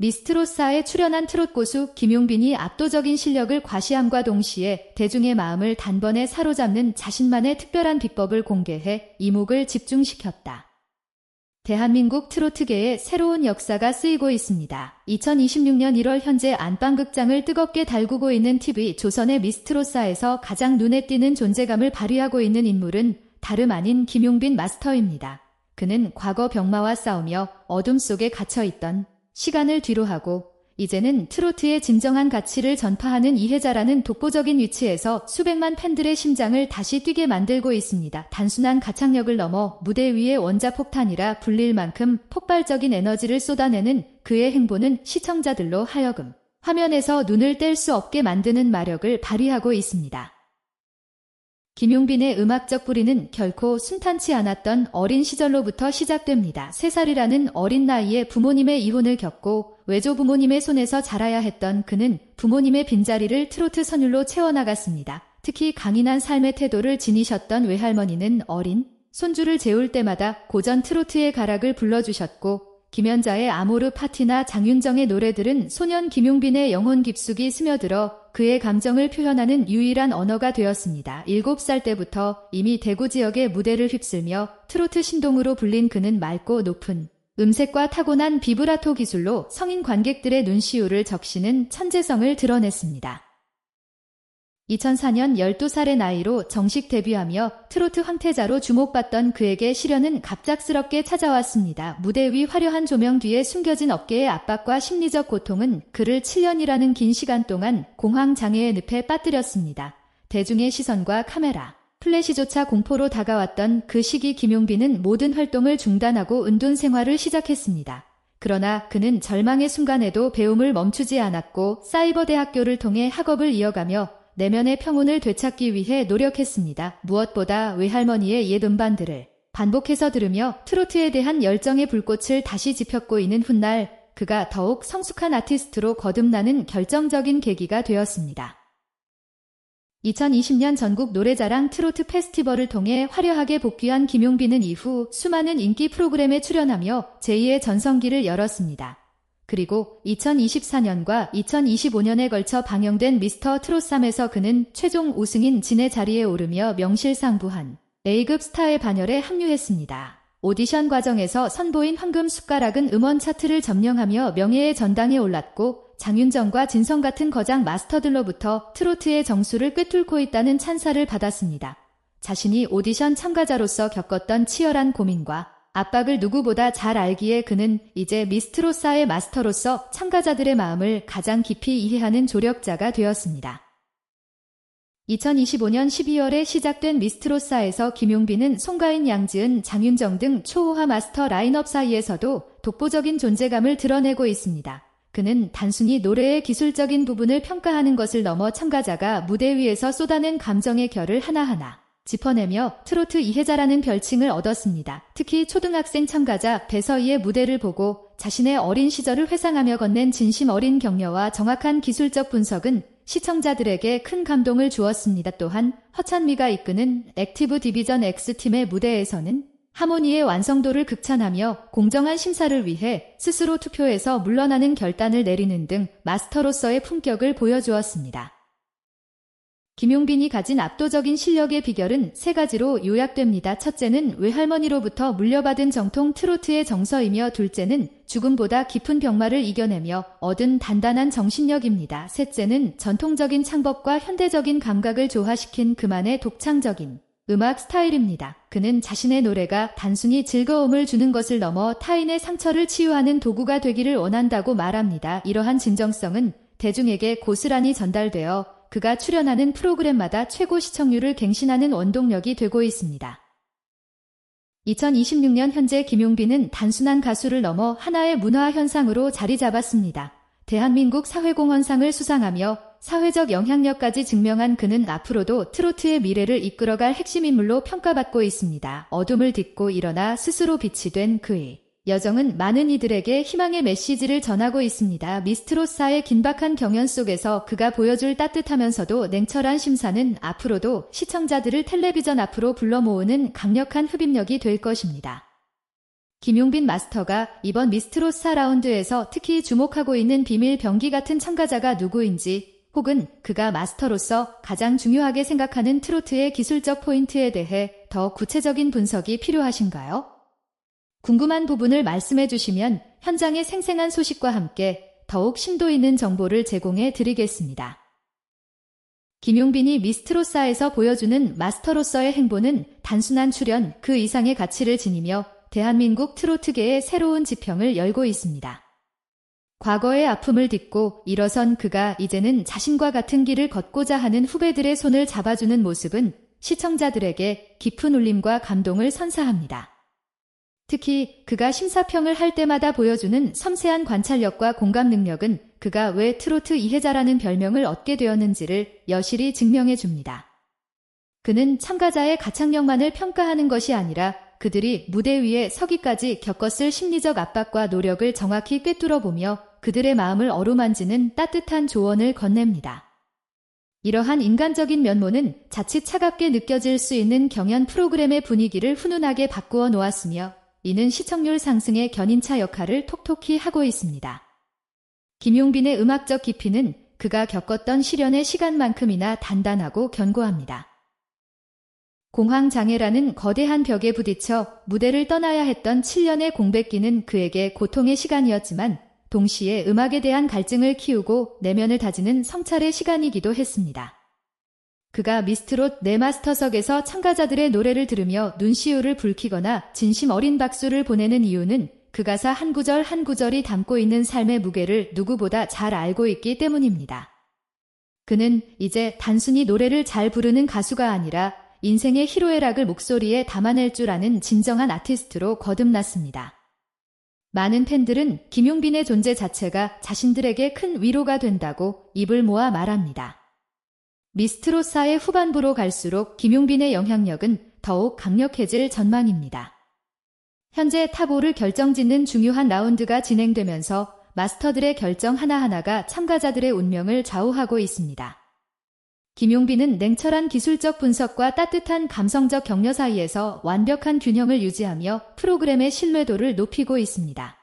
미스트로사에 출연한 트롯 고수 김용빈이 압도적인 실력을 과시함과 동시에 대중의 마음을 단번에 사로잡는 자신만의 특별한 비법을 공개해 이목을 집중시켰다. 대한민국 트로트계에 새로운 역사가 쓰이고 있습니다. 2026년 1월 현재 안방극장을 뜨겁게 달구고 있는 TV 조선의 미스트로사에서 가장 눈에 띄는 존재감을 발휘하고 있는 인물은 다름 아닌 김용빈 마스터입니다. 그는 과거 병마와 싸우며 어둠 속에 갇혀 있던 시간을 뒤로 하고 이제는 트로트의 진정한 가치를 전파하는 이해자라는 독보적인 위치에서 수백만 팬들의 심장을 다시 뛰게 만들고 있습니다. 단순한 가창력을 넘어 무대 위의 원자폭탄이라 불릴 만큼 폭발적인 에너지를 쏟아내는 그의 행보는 시청자들로 하여금 화면에서 눈을 뗄 수 없게 만드는 마력을 발휘하고 있습니다. 김용빈의 음악적 뿌리는 결코 순탄치 않았던 어린 시절로부터 시작됩니다. 3살이라는 어린 나이에 부모님의 이혼을 겪고 외조 부모님의 손에서 자라야 했던 그는 부모님의 빈자리를 트로트 선율로 채워나갔습니다. 특히 강인한 삶의 태도를 지니셨던 외할머니는 어린 손주를 재울 때마다 고전 트로트의 가락을 불러주셨고 김연자의 아모르 파티나 장윤정의 노래들은 소년 김용빈의 영혼 깊숙이 스며들어 그의 감정을 표현하는 유일한 언어가 되었습니다. 7살 때부터 이미 대구 지역의 무대를 휩쓸며 트로트 신동으로 불린 그는 맑고 높은 음색과 타고난 비브라토 기술로 성인 관객들의 눈시울을 적시는 천재성을 드러냈습니다. 2004년 12살의 나이로 정식 데뷔하며 트로트 황태자로 주목받던 그에게 시련은 갑작스럽게 찾아왔습니다. 무대 위 화려한 조명 뒤에 숨겨진 어깨의 압박과 심리적 고통은 그를 7년이라는 긴 시간 동안 공황장애의 늪에 빠뜨렸습니다. 대중의 시선과 카메라, 플래시조차 공포로 다가왔던 그 시기 김용빈은 모든 활동을 중단하고 은둔 생활을 시작했습니다. 그러나 그는 절망의 순간에도 배움을 멈추지 않았고 사이버 대학교를 통해 학업을 이어가며 내면의 평온을 되찾기 위해 노력했습니다. 무엇보다 외할머니의 옛 음반들을 반복해서 들으며 트로트에 대한 열정의 불꽃을 다시 지폈고 있는 훗날 그가 더욱 성숙한 아티스트로 거듭나는 결정적인 계기가 되었습니다. 2020년 전국 노래자랑 트로트 페스티벌을 통해 화려하게 복귀한 김용빈은 이후 수많은 인기 프로그램에 출연하며 제2의 전성기를 열었습니다. 그리고 2024년과 2025년에 걸쳐 방영된 미스터 트롯3에서 그는 최종 우승인 진의 자리에 오르며 명실상부한 A급 스타의 반열에 합류했습니다. 오디션 과정에서 선보인 황금 숟가락은 음원 차트를 점령하며 명예의 전당에 올랐고 장윤정과 진성 같은 거장 마스터들로부터 트로트의 정수를 꿰뚫고 있다는 찬사를 받았습니다. 자신이 오디션 참가자로서 겪었던 치열한 고민과 압박을 누구보다 잘 알기에 그는 이제 미스트로사의 마스터로서 참가자들의 마음을 가장 깊이 이해하는 조력자가 되었습니다. 2025년 12월에 시작된 미스트로사에서 김용빈은 송가인 양지은 장윤정 등 초호화 마스터 라인업 사이에서도 독보적인 존재감을 드러내고 있습니다. 그는 단순히 노래의 기술적인 부분을 평가하는 것을 넘어 참가자가 무대 위에서 쏟아낸 감정의 결을 하나하나 짚어내며 트로트 이해자라는 별칭을 얻었습니다. 특히 초등학생 참가자 배서희의 무대를 보고 자신의 어린 시절을 회상하며 건넨 진심 어린 격려와 정확한 기술적 분석은 시청자들에게 큰 감동을 주었습니다. 또한 허찬미가 이끄는 액티브 디비전 X팀의 무대에서는 하모니의 완성도를 극찬하며 공정한 심사를 위해 스스로 투표에서 물러나는 결단을 내리는 등 마스터로서의 품격을 보여주었습니다. 김용빈이 가진 압도적인 실력의 비결은 세 가지로 요약됩니다. 첫째는 외할머니로부터 물려받은 정통 트로트의 정서이며 둘째는 죽음보다 깊은 병마를 이겨내며 얻은 단단한 정신력입니다. 셋째는 전통적인 창법과 현대적인 감각을 조화시킨 그만의 독창적인 음악 스타일입니다. 그는 자신의 노래가 단순히 즐거움을 주는 것을 넘어 타인의 상처를 치유하는 도구가 되기를 원한다고 말합니다. 이러한 진정성은 대중에게 고스란히 전달되어 그가 출연하는 프로그램마다 최고 시청률을 갱신하는 원동력이 되고 있습니다. 2026년 현재 김용빈은 단순한 가수를 넘어 하나의 문화 현상으로 자리 잡았습니다. 대한민국 사회공헌상을 수상하며 사회적 영향력까지 증명한 그는 앞으로도 트로트의 미래를 이끌어갈 핵심 인물로 평가받고 있습니다. 어둠을 딛고 일어나 스스로 빛이 된 그의 여정은 많은 이들에게 희망의 메시지를 전하고 있습니다. 미스트로사의 긴박한 경연 속에서 그가 보여줄 따뜻하면서도 냉철한 심사는 앞으로도 시청자들을 텔레비전 앞으로 불러 모으는 강력한 흡입력이 될 것입니다. 김용빈 마스터가 이번 미스트롯 4라운드에서 특히 주목하고 있는 비밀 병기 같은 참가자가 누구인지 혹은 그가 마스터로서 가장 중요하게 생각하는 트로트의 기술적 포인트에 대해 더 구체적인 분석이 필요하신가요? 궁금한 부분을 말씀해 주시면 현장의 생생한 소식과 함께 더욱 심도 있는 정보를 제공해 드리겠습니다. 김용빈이 미스트로사에서 보여주는 마스터로서의 행보는 단순한 출연 그 이상의 가치를 지니며 대한민국 트로트계의 새로운 지평을 열고 있습니다. 과거의 아픔을 딛고 일어선 그가 이제는 자신과 같은 길을 걷고자 하는 후배들의 손을 잡아주는 모습은 시청자들에게 깊은 울림과 감동을 선사합니다. 특히 그가 심사평을 할 때마다 보여주는 섬세한 관찰력과 공감 능력은 그가 왜 트로트 이해자라는 별명을 얻게 되었는지를 여실히 증명해 줍니다. 그는 참가자의 가창력만을 평가하는 것이 아니라 그들이 무대 위에 서기까지 겪었을 심리적 압박과 노력을 정확히 꿰뚫어 보며 그들의 마음을 어루만지는 따뜻한 조언을 건넵니다. 이러한 인간적인 면모는 자칫 차갑게 느껴질 수 있는 경연 프로그램의 분위기를 훈훈하게 바꾸어 놓았으며 이는 시청률 상승의 견인차 역할을 톡톡히 하고 있습니다. 김용빈의 음악적 깊이는 그가 겪었던 시련의 시간만큼이나 단단하고 견고합니다. 공황 장애라는 거대한 벽에 부딪혀 무대를 떠나야 했던 7년의 공백기는 그에게 고통의 시간이었지만 동시에 음악에 대한 갈증을 키우고 내면을 다지는 성찰의 시간이기도 했습니다. 그가 미스트롯 네 마스터석에서 참가자들의 노래를 들으며 눈시울을 붉히거나 진심 어린 박수를 보내는 이유는 그 가사 한 구절 한 구절이 담고 있는 삶의 무게를 누구보다 잘 알고 있기 때문입니다. 그는 이제 단순히 노래를 잘 부르는 가수가 아니라 인생의 희로애락을 목소리에 담아낼 줄 아는 진정한 아티스트로 거듭났습니다. 많은 팬들은 김용빈의 존재 자체가 자신들에게 큰 위로가 된다고 입을 모아 말합니다. 미스트로사의 후반부로 갈수록 김용빈의 영향력은 더욱 강력해질 전망입니다. 현재 탑5를 결정짓는 중요한 라운드가 진행되면서 마스터들의 결정 하나하나가 참가자들의 운명을 좌우하고 있습니다. 김용빈은 냉철한 기술적 분석과 따뜻한 감성적 격려 사이에서 완벽한 균형을 유지하며 프로그램의 신뢰도를 높이고 있습니다.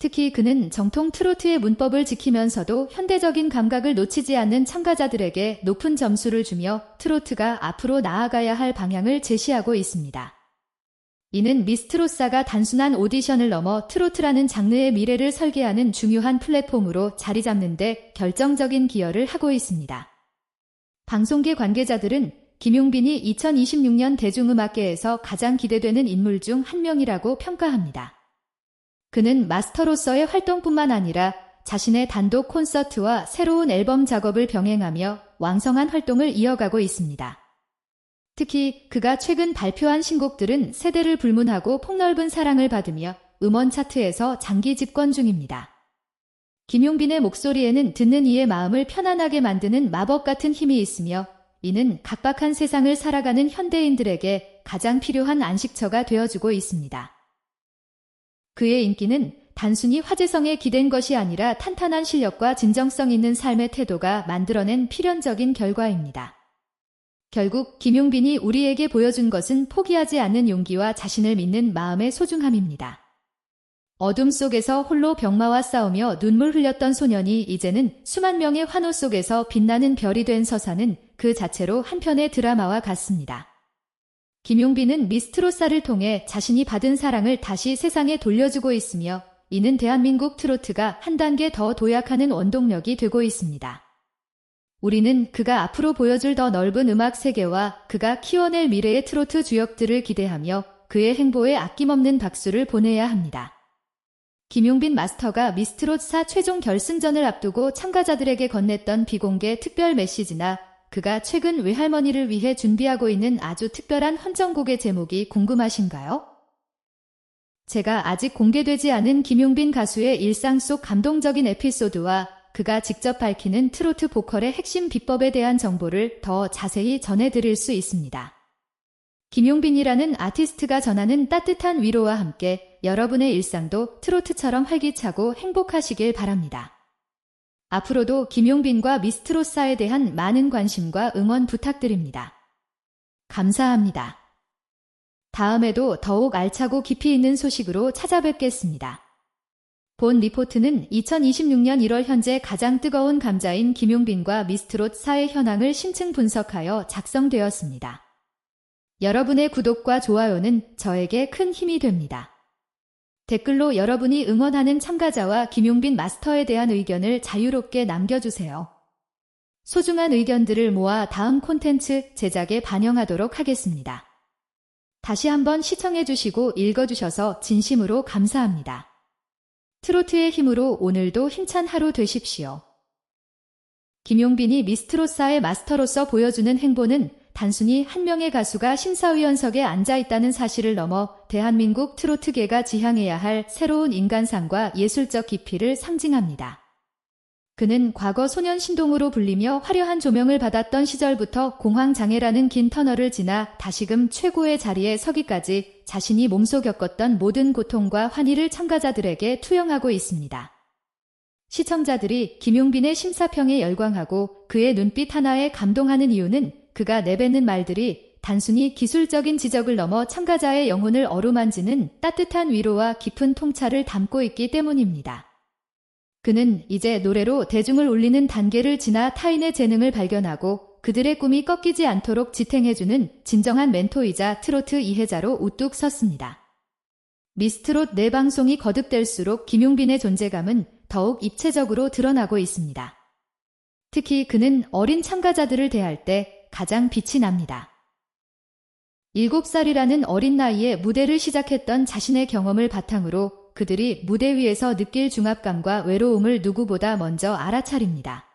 특히 그는 정통 트로트의 문법을 지키면서도 현대적인 감각을 놓치지 않는 참가자들에게 높은 점수를 주며 트로트가 앞으로 나아가야 할 방향을 제시하고 있습니다. 이는 미스트로사가 단순한 오디션을 넘어 트로트라는 장르의 미래를 설계하는 중요한 플랫폼으로 자리 잡는데 결정적인 기여를 하고 있습니다. 방송계 관계자들은 김용빈이 2026년 대중음악계에서 가장 기대되는 인물 중 한 명이라고 평가합니다. 그는 마스터로서의 활동뿐만 아니라 자신의 단독 콘서트와 새로운 앨범 작업을 병행하며 왕성한 활동을 이어가고 있습니다. 특히 그가 최근 발표한 신곡들은 세대를 불문하고 폭넓은 사랑을 받으며 음원 차트에서 장기 집권 중입니다. 김용빈의 목소리에는 듣는 이의 마음을 편안하게 만드는 마법 같은 힘이 있으며 이는 각박한 세상을 살아가는 현대인들에게 가장 필요한 안식처가 되어주고 있습니다. 그의 인기는 단순히 화제성에 기댄 것이 아니라 탄탄한 실력과 진정성 있는 삶의 태도가 만들어낸 필연적인 결과입니다. 결국 김용빈이 우리에게 보여준 것은 포기하지 않는 용기와 자신을 믿는 마음의 소중함입니다. 어둠 속에서 홀로 병마와 싸우며 눈물 흘렸던 소년이 이제는 수만 명의 환호 속에서 빛나는 별이 된 서사는 그 자체로 한편의 드라마와 같습니다. 김용빈은 미스트로사를 통해 자신이 받은 사랑을 다시 세상에 돌려주고 있으며 이는 대한민국 트로트가 한 단계 더 도약하는 원동력이 되고 있습니다. 우리는 그가 앞으로 보여줄 더 넓은 음악 세계와 그가 키워낼 미래의 트로트 주역들을 기대하며 그의 행보에 아낌없는 박수를 보내야 합니다. 김용빈 마스터가 미스트롯4 최종 결승전을 앞두고 참가자들에게 건넸던 비공개 특별 메시지나 그가 최근 외할머니를 위해 준비하고 있는 아주 특별한 헌정곡의 제목이 궁금하신가요? 제가 아직 공개되지 않은 김용빈 가수의 일상 속 감동적인 에피소드와 그가 직접 밝히는 트로트 보컬의 핵심 비법에 대한 정보를 더 자세히 전해드릴 수 있습니다. 김용빈이라는 아티스트가 전하는 따뜻한 위로와 함께 여러분의 일상도 트로트처럼 활기차고 행복하시길 바랍니다. 앞으로도 김용빈과 미스트로사에 대한 많은 관심과 응원 부탁드립니다. 감사합니다. 다음에도 더욱 알차고 깊이 있는 소식으로 찾아뵙겠습니다. 본 리포트는 2026년 1월 현재 가장 뜨거운 감자인 김용빈과 미스트롯 사회 현황을 심층 분석하여 작성되었습니다. 여러분의 구독과 좋아요는 저에게 큰 힘이 됩니다. 댓글로 여러분이 응원하는 참가자와 김용빈 마스터에 대한 의견을 자유롭게 남겨주세요. 소중한 의견들을 모아 다음 콘텐츠 제작에 반영하도록 하겠습니다. 다시 한번 시청해주시고 읽어주셔서 진심으로 감사합니다. 트로트의 힘으로 오늘도 힘찬 하루 되십시오. 김용빈이 미스트로사의 마스터로서 보여주는 행보는 단순히 한 명의 가수가 심사위원석에 앉아 있다는 사실을 넘어 대한민국 트로트계가 지향해야 할 새로운 인간상과 예술적 깊이를 상징합니다. 그는 과거 소년 신동으로 불리며 화려한 조명을 받았던 시절부터 공황장애라는 긴 터널을 지나 다시금 최고의 자리에 서기까지 자신이 몸소 겪었던 모든 고통과 환희를 참가자들에게 투영하고 있습니다. 시청자들이 김용빈의 심사평에 열광하고 그의 눈빛 하나에 감동하는 이유는 그가 내뱉는 말들이 단순히 기술적인 지적을 넘어 참가자의 영혼을 어루만지는 따뜻한 위로와 깊은 통찰을 담고 있기 때문입니다. 그는 이제 노래로 대중을 울리는 단계를 지나 타인의 재능을 발견하고 그들의 꿈이 꺾이지 않도록 지탱해주는 진정한 멘토이자 트로트 이해자로 우뚝 섰습니다. 미스트롯 내 방송이 거듭될수록 김용빈의 존재감은 더욱 입체적으로 드러나고 있습니다. 특히 그는 어린 참가자들을 대할 때 가장 빛이 납니다. 7살이라는 어린 나이에 무대를 시작했던 자신의 경험을 바탕으로 그들이 무대 위에서 느낄 중압감과 외로움을 누구보다 먼저 알아차립니다.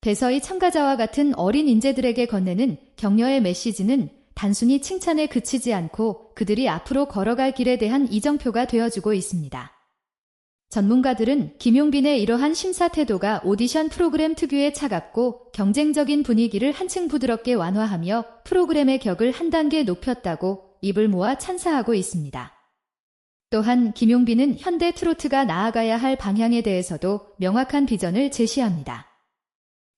배서희 참가자와 같은 어린 인재들에게 건네는 격려의 메시지는 단순히 칭찬에 그치지 않고 그들이 앞으로 걸어갈 길에 대한 이정표가 되어주고 있습니다. 전문가들은 김용빈의 이러한 심사 태도가 오디션 프로그램 특유의 차갑고 경쟁적인 분위기를 한층 부드럽게 완화하며 프로그램의 격을 한 단계 높였다고 입을 모아 찬사하고 있습니다. 또한 김용빈은 현대 트로트가 나아가야 할 방향에 대해서도 명확한 비전을 제시합니다.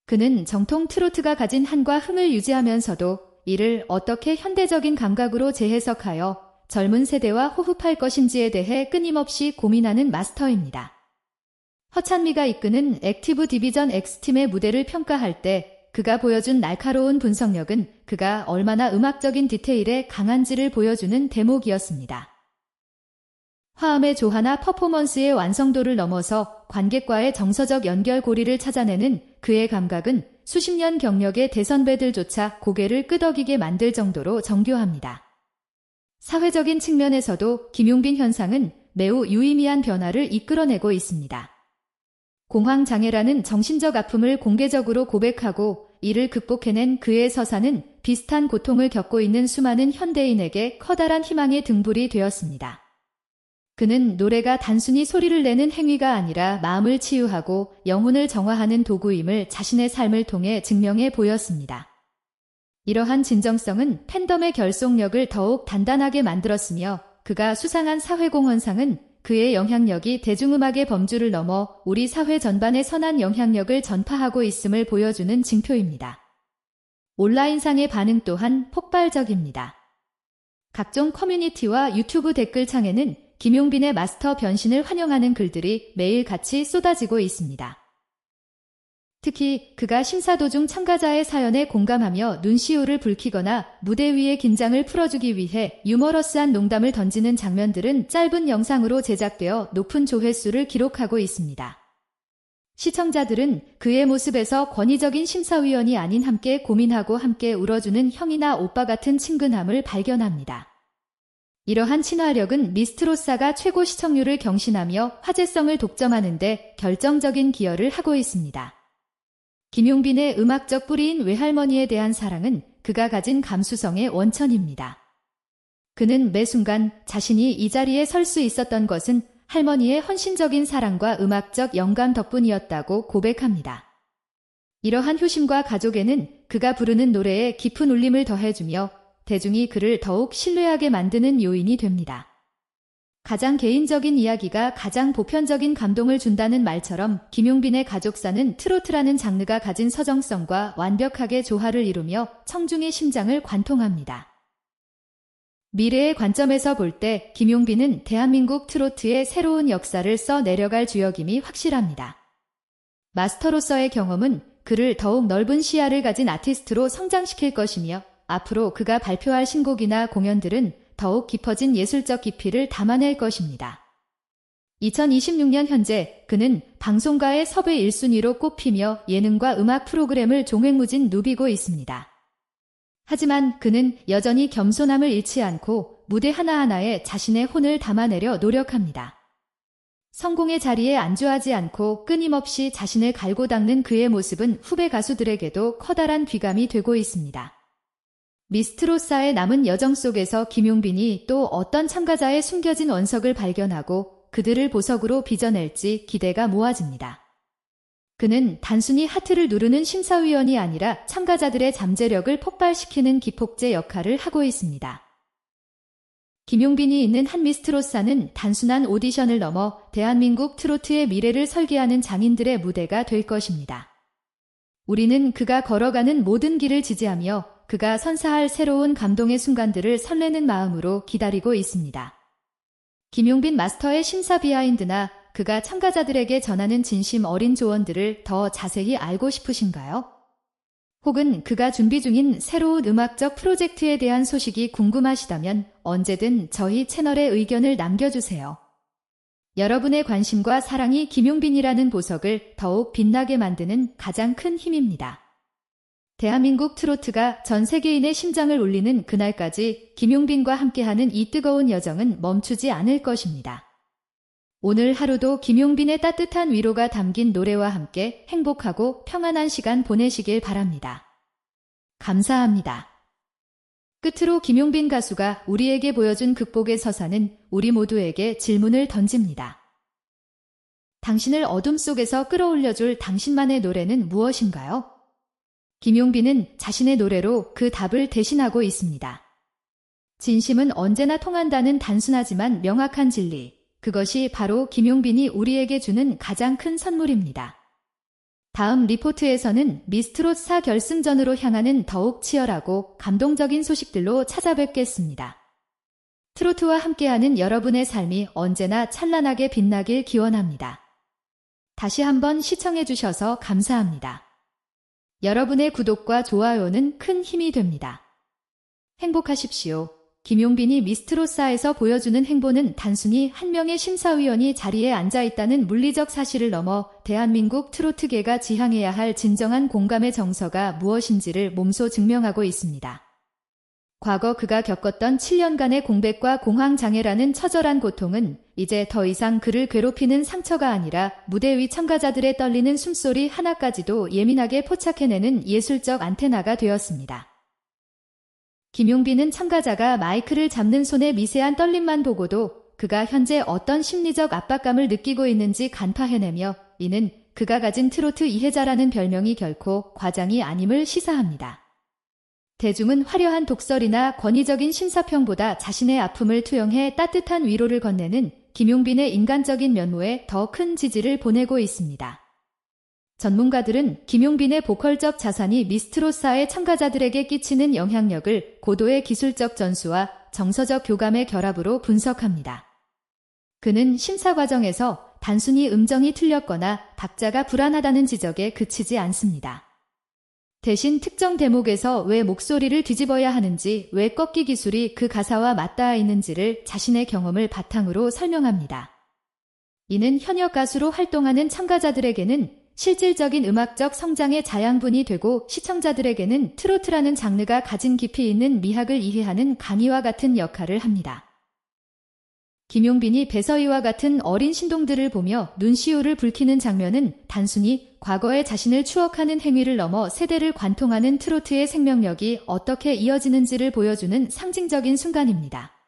그는 정통 트로트가 가진 한과 흥을 유지하면서도 이를 어떻게 현대적인 감각으로 재해석하여 젊은 세대와 호흡할 것인지에 대해 끊임없이 고민하는 마스터입니다. 허찬미가 이끄는 액티브 디비전 X팀의 무대를 평가할 때 그가 보여준 날카로운 분석력은 그가 얼마나 음악적인 디테일에 강한지를 보여주는 대목이었습니다. 화음의 조화나 퍼포먼스의 완성도를 넘어서 관객과의 정서적 연결고리를 찾아내는 그의 감각은 수십 년 경력의 대선배들조차 고개를 끄덕이게 만들 정도로 정교합니다. 사회적인 측면에서도 김용빈 현상은 매우 유의미한 변화를 이끌어내고 있습니다. 공황장애라는 정신적 아픔을 공개적으로 고백하고 이를 극복해낸 그의 서사는 비슷한 고통을 겪고 있는 수많은 현대인에게 커다란 희망의 등불이 되었습니다. 그는 노래가 단순히 소리를 내는 행위가 아니라 마음을 치유하고 영혼을 정화하는 도구임을 자신의 삶을 통해 증명해 보였습니다. 이러한 진정성은 팬덤의 결속력을 더욱 단단하게 만들었으며 그가 수상한 사회공헌상은 그의 영향력이 대중음악의 범주를 넘어 우리 사회 전반에 선한 영향력을 전파하고 있음을 보여주는 징표입니다. 온라인상의 반응 또한 폭발적입니다. 각종 커뮤니티와 유튜브 댓글창에는 김용빈의 마스터 변신을 환영하는 글들이 매일같이 쏟아지고 있습니다. 특히 그가 심사 도중 참가자의 사연에 공감하며 눈시울을 붉히거나 무대 위의 긴장을 풀어주기 위해 유머러스한 농담을 던지는 장면들은 짧은 영상으로 제작되어 높은 조회수를 기록하고 있습니다. 시청자들은 그의 모습에서 권위적인 심사위원이 아닌 함께 고민하고 함께 울어주는 형이나 오빠 같은 친근함을 발견합니다. 이러한 친화력은 미스트로사가 최고 시청률을 경신하며 화제성을 독점하는데 결정적인 기여를 하고 있습니다. 김용빈의 음악적 뿌리인 외할머니에 대한 사랑은 그가 가진 감수성의 원천입니다. 그는 매 순간 자신이 이 자리에 설 수 있었던 것은 할머니의 헌신적인 사랑과 음악적 영감 덕분이었다고 고백합니다. 이러한 효심과 가족에는 그가 부르는 노래에 깊은 울림을 더해주며 대중이 그를 더욱 신뢰하게 만드는 요인이 됩니다. 가장 개인적인 이야기가 가장 보편적인 감동을 준다는 말처럼 김용빈의 가족사는 트로트라는 장르가 가진 서정성과 완벽하게 조화를 이루며 청중의 심장을 관통합니다. 미래의 관점에서 볼 때 김용빈은 대한민국 트로트의 새로운 역사를 써 내려갈 주역임이 확실합니다. 마스터로서의 경험은 그를 더욱 넓은 시야를 가진 아티스트로 성장시킬 것이며 앞으로 그가 발표할 신곡이나 공연들은 더욱 깊어진 예술적 깊이를 담아낼 것입니다. 2026년 현재 그는 방송가의 섭외 1순위로 꼽히며 예능과 음악 프로그램을 종횡무진 누비고 있습니다. 하지만 그는 여전히 겸손함을 잃지 않고 무대 하나하나에 자신의 혼을 담아내려 노력합니다. 성공의 자리에 안주하지 않고 끊임없이 자신을 갈고 닦는 그의 모습은 후배 가수들에게도 커다란 귀감이 되고 있습니다. 미스트로사의 남은 여정 속에서 김용빈이 또 어떤 참가자의 숨겨진 원석을 발견하고 그들을 보석으로 빚어낼지 기대가 모아집니다. 그는 단순히 하트를 누르는 심사위원이 아니라 참가자들의 잠재력을 폭발시키는 기폭제 역할을 하고 있습니다. 김용빈이 있는 한미스트로사는 단순한 오디션을 넘어 대한민국 트로트의 미래를 설계하는 장인들의 무대가 될 것입니다. 우리는 그가 걸어가는 모든 길을 지지하며 그가 선사할 새로운 감동의 순간들을 설레는 마음으로 기다리고 있습니다. 김용빈 마스터의 심사 비하인드나 그가 참가자들에게 전하는 진심 어린 조언들을 더 자세히 알고 싶으신가요? 혹은 그가 준비 중인 새로운 음악적 프로젝트에 대한 소식이 궁금하시다면 언제든 저희 채널에 의견을 남겨주세요. 여러분의 관심과 사랑이 김용빈이라는 보석을 더욱 빛나게 만드는 가장 큰 힘입니다. 대한민국 트로트가 전 세계인의 심장을 울리는 그날까지 김용빈과 함께하는 이 뜨거운 여정은 멈추지 않을 것입니다. 오늘 하루도 김용빈의 따뜻한 위로가 담긴 노래와 함께 행복하고 평안한 시간 보내시길 바랍니다. 감사합니다. 끝으로 김용빈 가수가 우리에게 보여준 극복의 서사는 우리 모두에게 질문을 던집니다. 당신을 어둠 속에서 끌어올려줄 당신만의 노래는 무엇인가요? 김용빈은 자신의 노래로 그 답을 대신하고 있습니다. 진심은 언제나 통한다는 단순하지만 명확한 진리. 그것이 바로 김용빈이 우리에게 주는 가장 큰 선물입니다. 다음 리포트에서는 미스트롯 4 결승전으로 향하는 더욱 치열하고 감동적인 소식들로 찾아뵙겠습니다. 트로트와 함께하는 여러분의 삶이 언제나 찬란하게 빛나길 기원합니다. 다시 한번 시청해주셔서 감사합니다. 여러분의 구독과 좋아요는 큰 힘이 됩니다. 행복하십시오. 김용빈이 미스트로사에서 보여주는 행보는 단순히 한 명의 심사위원이 자리에 앉아 있다는 물리적 사실을 넘어 대한민국 트로트계가 지향해야 할 진정한 공감의 정서가 무엇인지를 몸소 증명하고 있습니다. 과거 그가 겪었던 7년간의 공백과 공황장애라는 처절한 고통은 이제 더 이상 그를 괴롭히는 상처가 아니라 무대 위 참가자들의 떨리는 숨소리 하나까지도 예민하게 포착해내는 예술적 안테나가 되었습니다. 김용빈은 참가자가 마이크를 잡는 손의 미세한 떨림만 보고도 그가 현재 어떤 심리적 압박감을 느끼고 있는지 간파해내며 이는 그가 가진 트로트 이해자라는 별명이 결코 과장이 아님을 시사합니다. 대중은 화려한 독설이나 권위적인 심사평보다 자신의 아픔을 투영해 따뜻한 위로를 건네는 김용빈의 인간적인 면모에 더 큰 지지를 보내고 있습니다. 전문가들은 김용빈의 보컬적 자산이 미스트로사의 참가자들에게 끼치는 영향력을 고도의 기술적 전수와 정서적 교감의 결합으로 분석합니다. 그는 심사 과정에서 단순히 음정이 틀렸거나 박자가 불안하다는 지적에 그치지 않습니다. 대신 특정 대목에서 왜 목소리를 뒤집어야 하는지, 왜 꺾기 기술이 그 가사와 맞닿아 있는지를 자신의 경험을 바탕으로 설명합니다. 이는 현역 가수로 활동하는 참가자들에게는 실질적인 음악적 성장의 자양분이 되고 시청자들에게는 트로트라는 장르가 가진 깊이 있는 미학을 이해하는 강의와 같은 역할을 합니다. 김용빈이 배서희와 같은 어린 신동들을 보며 눈시울을 붉히는 장면은 단순히 과거의 자신을 추억하는 행위를 넘어 세대를 관통하는 트로트의 생명력이 어떻게 이어지는지를 보여주는 상징적인 순간입니다.